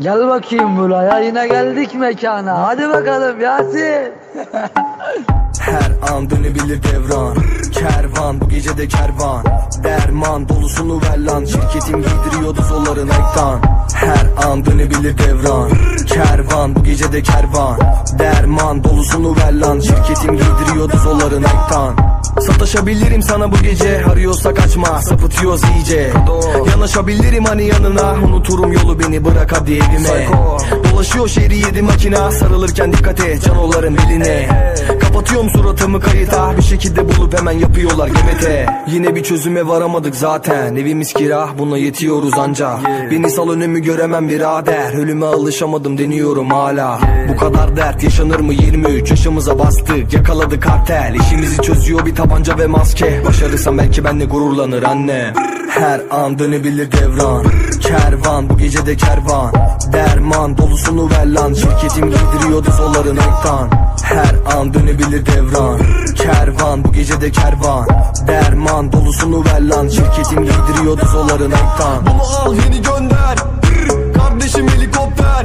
Gel bakayım buraya yine geldik mekana. Hadi bakalım Yasin. Her an dönebilir devran. Kervan bu gece de kervan. Derman dolusunu ver lan. Şirketim giydiriyordu solların ektan Her an dönebilir devran. Kervan bu gece de kervan. Derman dolusunu ver lan. Şirketim giydiriyordu solların ektan Sataşabilirim sana bu gece. Arıyorsa kaçma sapıtıyoruz iyice. Yanaşabilirim hani yanına. Unuturum yolu beni bırak hadi evime. Dolaşıyor şehri yedi makina Sarılırken dikkat et canoların beline. Kapatıyorum suratımı kayıta. Bir şekilde bulup hemen yapıyorlar gemete. Yine bir çözüme varamadık zaten. Evimiz kira buna yetiyoruz anca. Beni sal önümü göremem birader. Ölüme alışamadım deniyorum hala. Bu kadar dert yaşanır mı? 23 yaşımıza bastık. Yakaladı kartel. İşimizi çözüyor bir tabanca ve maske. Başarırsam belki benle gururlanır anne. Her an dönebilir devran. Kervan bu gece de kervan. Derman dolusunu ver lan. Şirketim giydiriyordu zolların ektan Her an dönebilir devran. Kervan bu gece de kervan. Derman dolusunu ver lan. Şirketim giydiriyordu zolların ektan Bunu al yeni gönder. Kardeşim helikopter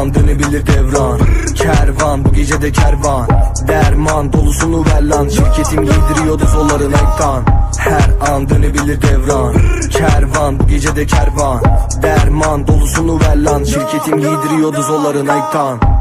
an dönebilir devran. Kervan bu gece de kervan. Derman dolusunu ver lan. Şirketim giydiriyordu zolların ektan Her an dönebilir devran. Kervan bu gece de kervan. Derman dolusunu ver lan. Şirketim giydiriyordu zolların ektan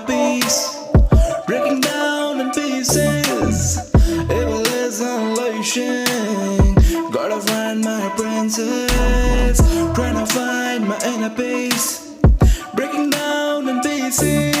Piece, breaking down in pieces. Evil. Gotta find my princess, trying to find my inner peace, breaking down in pieces.